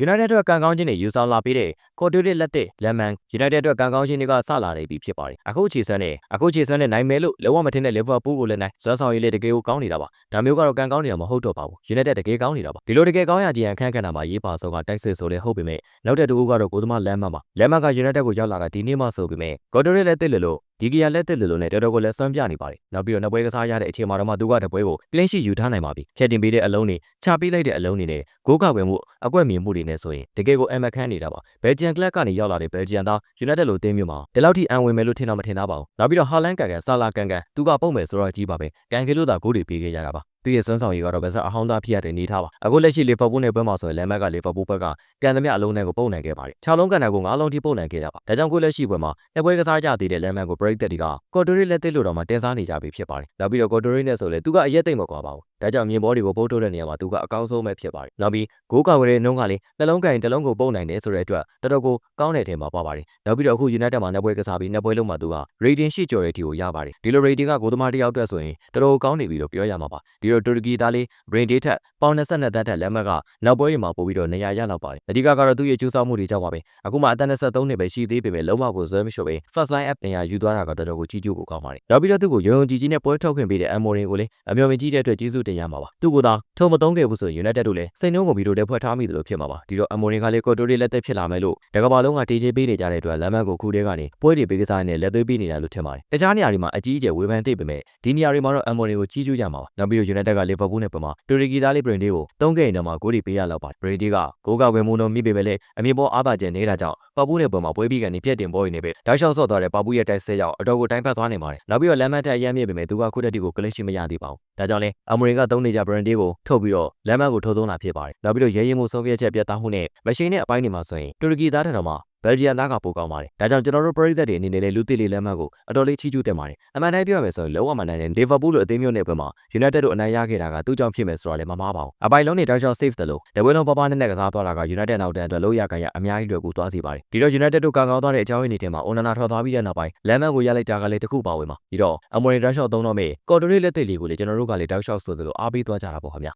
United အတွက်ကံကောင်းခြင်းတွေယူဆောင်လာပြီးတဲ့ Cordory လက်သစ်လမ်းမန် United အတွက်ကံကောင်းခြင်းတွေကစလာနေပြီဖြစ်ပါတယ်အခုခြေစွမ်းနဲ့အခုခြေစွမ်းနဲ့နိုင်မယ်လို့လုံးဝမထင်တဲ့ Liverpool ကိုလည်းနိုင်ဇွမ်းဆောင်ရည်လေးတကယ်ကိုကောင်းနေတာပါဒါမျိုးကတော့ကံကောင်းနေတာမဟုတ်တော့ပါဘူး United တကယ်ကောင်းနေတာပါဒီလိုတကယ်ကောင်းရခြင်းအခန်းကဏ္ဍမှာရေးပါဆုံးကတိုက်စစ်ဆိုတဲ့ဟုတ်ပေမဲ့နောက်တဲ့တူကတော့ကိုသမားလမ်းမပါလမ်းမက United ကိုရောက်လာတာဒီနေ့မှဆိုပေမဲ့ Cordory လက်သစ်လို့လို့ ဒီကီယာလက်သစ်လို့လို့နဲ့တော်တော်ကိုလက်စွမ်းပြနေပါတယ်နောက်ပြီးတော့နှစ်ပွဲကစားရတဲ့အချိန်မှာတော့မှသူကတပွဲကို clean sheet ယူထားနိုင်ပါပြီဖြတ်တင်ပေးတဲ့အလုံးတွေချပေးလိုက်တဲ့အလုံးတွေနဲ့ဂိုးကဝင်မှုအကွက်မြင်မှုတွေနဲ့ဆိုရင်တကယ်ကိုအမခန်းနေတာပါဘယ်ဂျန်ကလပ်ကနေရောက်လာတဲ့ဘယ်ဂျန်သား United လို့တင်းမျိုးမှာဒီလောက်ထိအံဝင်မယ်လို့ထင်တော့မထင်သားပါဘူးနောက်ပြီးတော့ဟာလန်ကန်ကန်ဆာလာကန်ကန်သူကပုံမယ်ဆိုတော့ကြီးပါပဲကန်ကီလို့သာဂိုးတွေပေးခဲ့ကြတာပါ သူရဲ့စွမ်းဆောင်ရည်ကတော့ဗဆက်အဟောင်းသားဖြစ်ရတဲ့နေထားပါအခုလက်ရှိလီဗာပူးနဲ့ပွဲမှာဆိုရင်လမ်မက်ကလီဗာပူးဘက်ကကန်သမျှအလုံးနဲ့ကိုပုံနိုင်ခဲ့ပါတယ်ခြောက်လုံးကန်တာကိုငါးလုံးထိပုံနိုင်ခဲ့တာပါဒါကြောင့်ကိုလက်ရှိပွဲမှာနှစ်ပွဲကစားကြသေးတဲ့လမ်မက်ကိုပရိသတ်တွေကကော်တိုရီလက်သစ်လို့တော့မှတင်စားနေကြပြီဖြစ်ပါတယ်နောက်ပြီးတော့ကော်တိုရီနဲ့ဆိုလေသူကအရက်သိမ့်မကွာပါဘူး ဒါကြောင့်မြင်ဘောတွေကိုပို့ထုတ်တဲ့နေရာမှာသူကအကောင်းဆုံးပဲဖြစ်ပါတယ်နောက်ပြီးဂိုးကဝရဲနှုံးကလေနှလုံးကန်တစ်လုံးကိုပုံနိုင်တယ်ဆိုတဲ့အတွက်တော်တော်ကိုကောင်းတဲ့ထဲမှာပါပါတယ်နောက်ပြီးတော့အခု United မှာနှစ်ပွဲကစားပြီးနှစ်ပွဲလုံးမှာသူက rating ရှိကျော်တဲ့တီကိုရပါတယ်ဒီလို rating ကဂိုးသမားတစ်ယောက်အတွက်ဆိုရင်တော်တော်ကောင်းနေပြီလို့ပြောရမှာပါဒီလိုတူရကီသားလေး brain data ပေါင်22တန်းထက်လက်မှတ်ကနောက်ပွဲတွေမှာပို့ပြီးတော့နေရာရလောက်ပါတယ်အဓိကကတော့သူ့ရဲ့ကျူးဆောက်မှုတွေကြောင့်ပါပဲအခုမှအသက်23နှစ်ပဲရှိသေးပေမဲ့လုံးဝကိုဇွဲမလျှော့ပဲ first line app တင်ရယူသွားတာကတော်တော်ကိုကြီးကျိုးကိုကောင်းပါတယ်နောက်ပြီးတော့သူ့ကိုရုံရုံကြည်ကြည်နဲ့ပွဲထုတ်ခွင့်ပေးတဲ့ Amorim ကိုလည်းအမျှော်မြင်ကြီးတဲ့အတွက်ကျေးဇူးတင်ရမှာပါသူ့ကိုသာထုံမသုံးခဲ့ဘူးဆိုရင် United တို့လည်းစိတ်နှုံးကုန်ပြီးတော့တက်ဖွဲ့ထားမိတယ်လို့ဖြစ်မှာပါဒီတော့ Amorim ကလည်းကိုတိုရီလက်သက်ဖြစ်လာမယ်လို့တကဘာလုံးကတေးချေးပေးနေကြတဲ့အတွက်လမ်းမကိုခုထဲကနေပွဲတွေပေးကစားနေလက်သွေးပေးနေတာလို့ထင်ပါတယ်တခြားနေရာတွေမှာအကြီးအကျယ်ဝေဖန်သိပေမဲ့ဒီနေရာတွေမှာတော့ Amorim ကိုကြီးကျူးကြမှာပါနောက်ပြီးတော့ United က Liverpool နဲ့ပုံမှာတူရီကီသားလေး Brain ကိုသုံးခဲ့ရင်တော့မှဂိုးတွေပေးရလောက်ပါတယ် Brain ကဂိုးကဝင်မှုတော့မိပေမဲ့လည်းအမြင့်ပေါ်အားပါကျန်နေတာကြောင့်ပပူးနဲ့ပုံမှာပွဲပြီးကနေပြက်တင်ပွဲတွေနဲ့ပဲတောက်လျှောက်ဆော့သွားတဲ့ပပူးရဲ့တိုက်ဆဲရောက်အတော်ကိုတိုင်းဖက်သွားနေပါတယ်နောက်ပြီးတော့လမ်းမတ်တက်အရမ်းမြင့်ပေမဲ့သူကခုတက်တီကိုကလစ်ရှိမရသေးပါဘူးဒါကြောင့်လဲအမရီကသုံးနေကြ Brain ကိုထုတ်ပြီးတော့လမ်းမတ်ကိုထုတ်သုံးတာဖြစ်ပါတယ်နောက်ပြီးတော့ရဲရဲမှုဆုံးဖြတ်ချက်ပြတ်သားမှုနဲ့မရှိန်တဲ့အပိုင်းတွေမှာဆိုရင်တူရကီသားထက်တော်မှာ ဘယ်လ်ဂျီယံသားကပိုကောင်းပါတယ်။ဒါကြောင့်ကျွန်တော်တို့ပရိသတ်တွေအနေနဲ့လည်းလူသစ်လေးလမ်းမကိုအတော်လေးချီးကျူးတင်ပါတယ်။အမှန်တိုင်းပြောရမယ်ဆိုရင်လုံးဝမနိုင်တဲ့လီဗာပူးလိုအသင်းမျိုးနဲ့ပွဲမှာ United တို့အနိုင်ရခဲ့တာကသူ့ကြောင့်ဖြစ်မယ်ဆိုတော့လည်းမမှားပါဘူး။အပိုင်လုံးတွေတောက်လျှောက် safe တယ်လို့တပွဲလုံးပပနဲ့နဲ့ကစားသွားတာက United နောက်တန်းအတွက်လို့ရကန်ရအများကြီးလွယ်ကူသွားစေပါတယ်။ဒီတော့ United တို့ကံကောင်းသွားတဲ့အကြောင်းရင်းတွေထဲမှာ Onana ထွက်သွားပြီးတဲ့နောက်ပိုင်းလမ်းမကိုရလိုက်တာကလည်းတစ်ခုပါဝင်ပါ။ဒီတော့ Amorim တောက်လျှောက်သုံးတော့မေကော်တိုရီလက်သစ်လေးကိုလည်းကျွန်တော်တို့ကလည်းတောက်လျှောက်ဆိုသလိုအားပေးသွားကြတာပေါ့ခင်ဗျာ